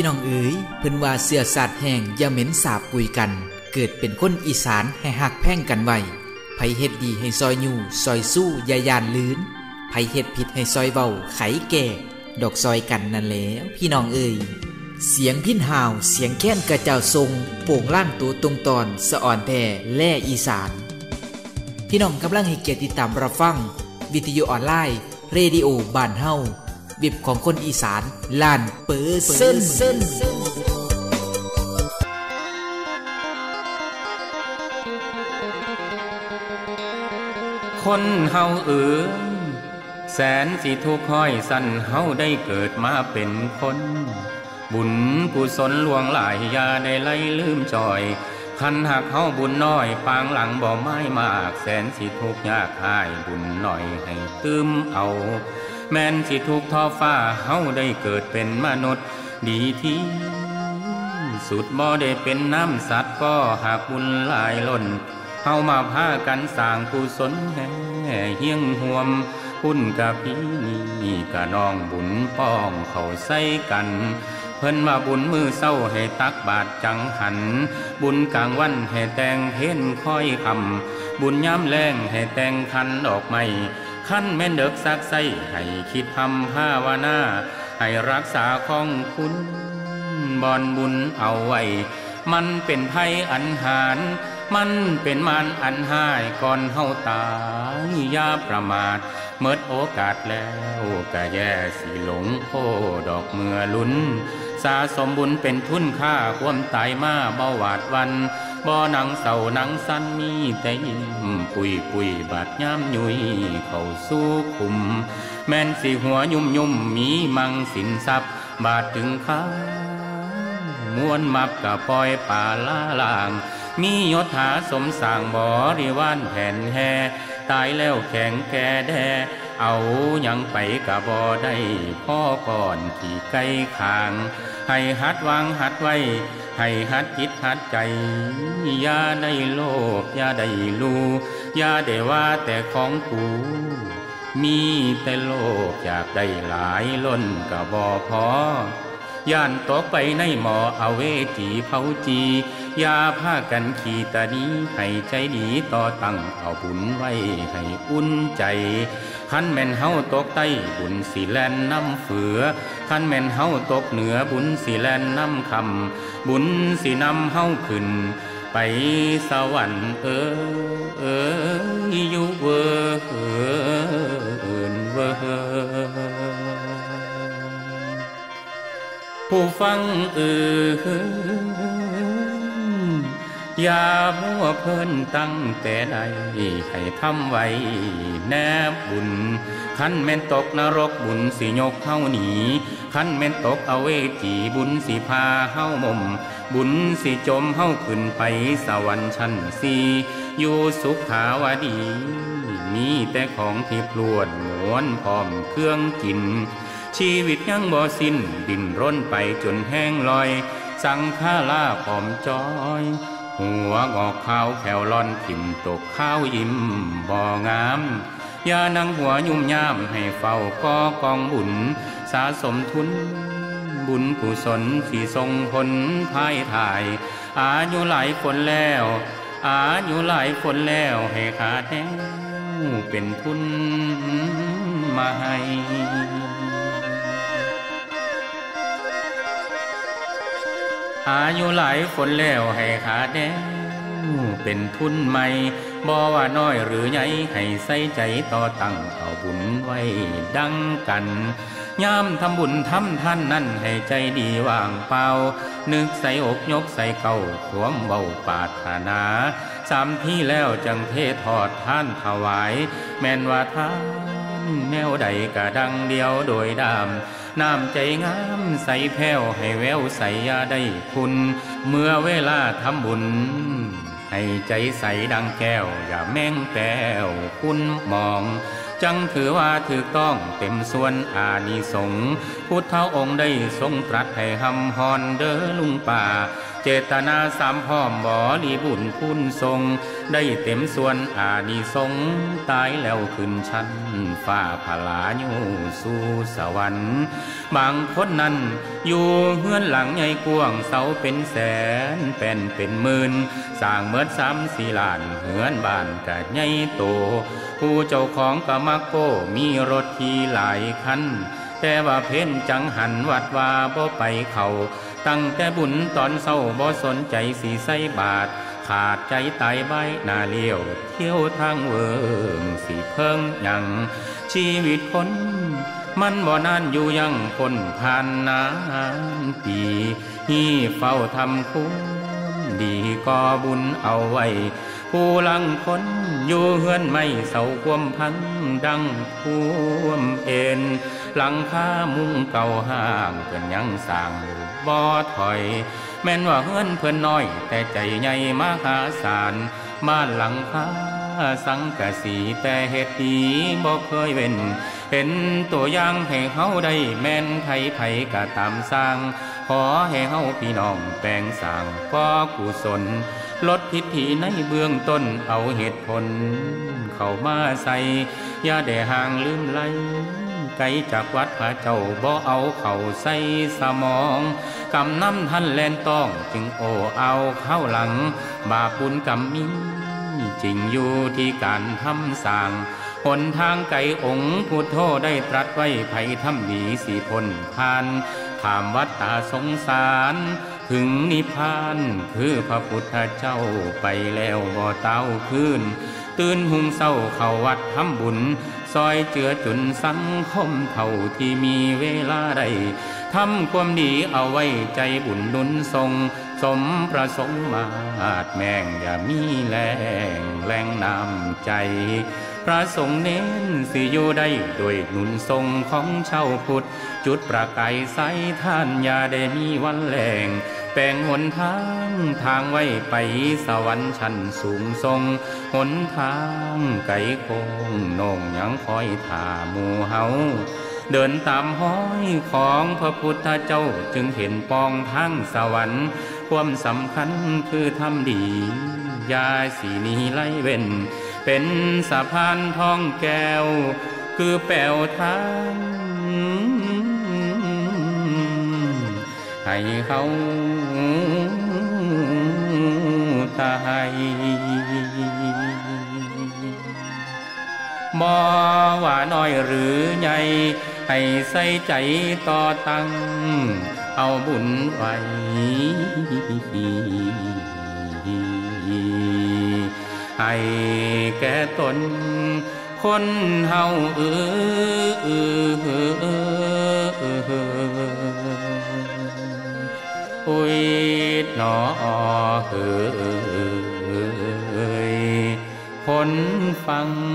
พี่น้องเอ๋ยเพิ่นว่าเสือสัตว์แห่งอย่าเหม็นสาบกุยกัน เกิดเป็นคนอีสานให้หักแพ่งกันไว้ไผเฮ็ดดีให้ซอยอยู่ซอยสู้ยายานลืนไผเฮ็ดผิดให้ซอยเบาไขแก่ดอกซอยกันนั่นแล้วพี่น้องเอ๋ยเสียงพินหาว เสียงแค้นกระเจ้าทรง โป่งล่างตัวตรงตอน สะอ่อนแท่แล่อีสาน พี่น้องกำลังให้เกียรติติดตามรับฟัง วิทยุออนไลน์ เรดิโอบ้านเฮา บิบของคนอีสานล้านเปอร์เซ็นต์คนเฮาเอ๋ยแสนสิทุกข์ห้อยสั้นเฮาได้เกิดมาเป็นคน บุญกุศลลวงหลายยาได้ไล่ลืมจอยคันหักเฮาบุญน้อย ปางหลังบ่ไม้มาก แสนสิทุกยากหายบุญหน่อยให้ตืมเอา แม่นสิทุกข์ท้อฟ้าเฮาได้เกิดเป็นมนุษย์ ดีที่สุดบ่ได้เป็นน้ำสัตว์ก็หากบุญหลายล้นเฮามาพากันสร้างกุศลแห่เฮียงห่วมพุ่นกับพี่นี่กะน้องบุญป้องเขาใส่กัน เพิ่นว่าบุญมือเศร้าให้ตักบาทจังหัน บุญกลางวันให้แต่งเพ้นค่อยคำบุญย้ำแรงให้แต่งคันดอกไม้ ขั้นแม่นเด็กซักใส่ให้คิดทำภาวนา ให้รักษาของคุณบอนบุญเอาไว้ มันเป็นภัยอันหาร มันเป็นมารอันหายก่อนเฮาตายอย่าประมาทเมิดโอกาสแล้วกะแย่สิหลงโพดอกเมื่อลุ้น สาสมบุญเป็นทุนค่าความตายมาเบาหวาดวัน บ่หนังเศร้าหนังสั้นมีแต่ยิ้มปุยปุยบาดย้ำยุยเข้าสู้คุม แม่นสิหัวยุ่มยุ่มมีมังสินทรัพย์ บาดถึงข้ามวนมับกะปล่อยป่าลาลาง มียศหาสมสางบริวารแผ่นแห่ตายแล้วแข็งแก่แดเอายังไปกะบอได้พ่อก่อนที่ไกลคาง ให้หัดวางหัดไว้ ให้หัดคิดหัดใจ อย่าได้โลภอย่าได้ลูอย่าได้ว่าแต่ของกูมีแต่โลภอยากได้หลายล้นก็บ่พอย่านตกไปในหมอเอาเวจีเผาจี ยาผ้ากันขี่ตาดีให้ใจดีต่อตั้งเอาบุญไว้ให้อุ่นใจขันแม่นเฮาตกใต้บุญสีแลนน้ำเฟือขันแม่นเฮาตกเหนือบุญสีแลนน้ำคำบุญสีนำเฮาขึ้น ไปสวรรค์เออเอออยู่เวอเออเวอผู้ฟังเอ่ย อย่ามัวเพิ่นตั้งแต่ใดให้ทำไว้แนบบุญขันแม่นตกนรกบุญสิยกเข้าหนีขันแม่นตกเอาเวจีบุญสิพาเฮ้ามมบุญสิจมเฮ้าขึ้นไปสวรรค์ชั้นสีอยู่สุขาวดี มีแต่ของที่พลวนหมวนพร้อมเครื่องกิน ชีวิตยังบ่สิ้นดินร่นไปจนแห้งลอย สังฆาลาผอมจอย หัวงอกขาวแขวล่อนทิ่มตกข้าวยิ้มบ่งามยานังหัวยุ่มย่ามให้เฝ้าก่อกองบุญ สะสมทุน บุญกุศลสีทรงผลภายถ่าย อายุหลายคนแล้ว อายุหลายคนแล้วให้ขาดแท้วเป็นทุนมาให้ อายุหลายคนแล้วให้ขาแดงเป็นทุนใหม่บ่ว่าน้อยหรือใหญ่ให้ใส่ใจต่อตั้งเอาบุญไว้ดังกันยามทำบุญทำท่านนั่นให้ใจดีว่างเปล่า นึกใส่อกยกใส่เก่าสวมเบาปาถนา สามที่แล้วจังเททอดท่านถวาย แม่นว่าท่านแนวใดกะดังเดียวโดยดาม น้ำใจงามใสแผ้วให้แววใสยาได้คุณ เมื่อเวลาทำบุญ ให้ใจใสดังแก้ว อย่าแม่งแก้วคุณมองจังถือว่าถูกต้องเต็มส่วนอานิสงพุทธเท้าองค์ได้ทรงตรัสให้หำฮอนเด้อลุงป่าเจตนาสามพร้อมบ่ลีบุญคุณทรง ได้เต็มส่วนอานิสงตายแล้วขึ้นชั้นฝ่าผลาโยสู่สวรรค์บางคนนั้น อยู่เฮือนหลังใหญ่กวงเสาเป็นแสนเป็นเป็นหมื่นสร้างเมื่อสามสี่ล้านเฮือนบ้านกะใหญ่โต ผู้เจ้าของกะมักโกมีรถที่หลายคันแต่ว่าเพ้นจังหันวัดว่าบ่ไปเขา ตั้งแต่บุญตอนเศร้าบ่สนใจสีใส่บาท ขาดใจตายใบหน้าเลี้ยว เที่ยวทางเวิงสีเพิ่งยังชีวิตคนมันบ่นานอยู่ยังคนผ่านนานปีฮีเฝ้าทำคุณดีก็บุญเอาไว้ ผู้ลังคนอยู่เฮือนไม่เศร้าควมพังดังท่วมเอ็น หลังคามุงเก่าห้างเพิ่นยังสร้าง บ่ถอย แม่นว่าเฮือนเพิ่อนน้อย แต่ใจใหญ่มหาศาลบ้านหลังคาสังกะสีแต่เฮ็ดดีบ่เคยเว้นเห็นตัวอย่างให้เฮาได้แม่นไผไผกะตามสร้าง ขอให้เฮาพี่น้องแปลงสร้างก็กุศลลดทิฏฐิในเบื้องต้นเอาเหตุผล เข้ามาใส่อย่าได้ห่างลืมไหล ไกลจากวัดพระเจ้าบ่เอาเข่าใส่สมองกำน้ำท่านแลนต้องจึงโอเอาเข้าหลัง บาปุญกรรมมีจริงอยู่ที่การทำสร้างหนทางไกลองค์พุทโธได้ตรัสไว้ไผ่ทำดีสีพนผ่านขามวัดตาสงสาร ถึงนิพพานคือพระพุทธเจ้าไปแล้วบ่เต้าขึ้น ตื่นหุงเศร้าเข้าวัดทำบุญ ซอยเจือจุนสังคมเท่าที่มีเวลาใดทำความดีเอาไว้ใจบุญนุนทรง สมประสงค์มาดแม่งอย่ามีแรงแรงนำใจ พระสงฆ์เน้นสิอยู่ได้ด้วยนุนทรงของเช่าพุทธ จุดประกายใสท่านอย่าได้มีวันแรง ปลงหนทางทางไว้ไปสวรรค์ชั้นสูงทรงหนทางไก่โคงนงยังคอยท่าหมู่เฮาเดินตามห้อยของพระพุทธเจ้าจึงเห็นปองทางสวรรค์ ความสำคัญคือทำดียาสีนีไล่เว้น เป็นสะพานทองแก้ว คือแปวทางให้เขา ตายบ่ว่าน้อยหรือใหญ่ ให้ใส่ใจต่อตั้ง เอาบุญไว้ให้แก่ตน คนเฮาเออเออเออเออเออเออโอ้ยหนอเฮ้ยค 放。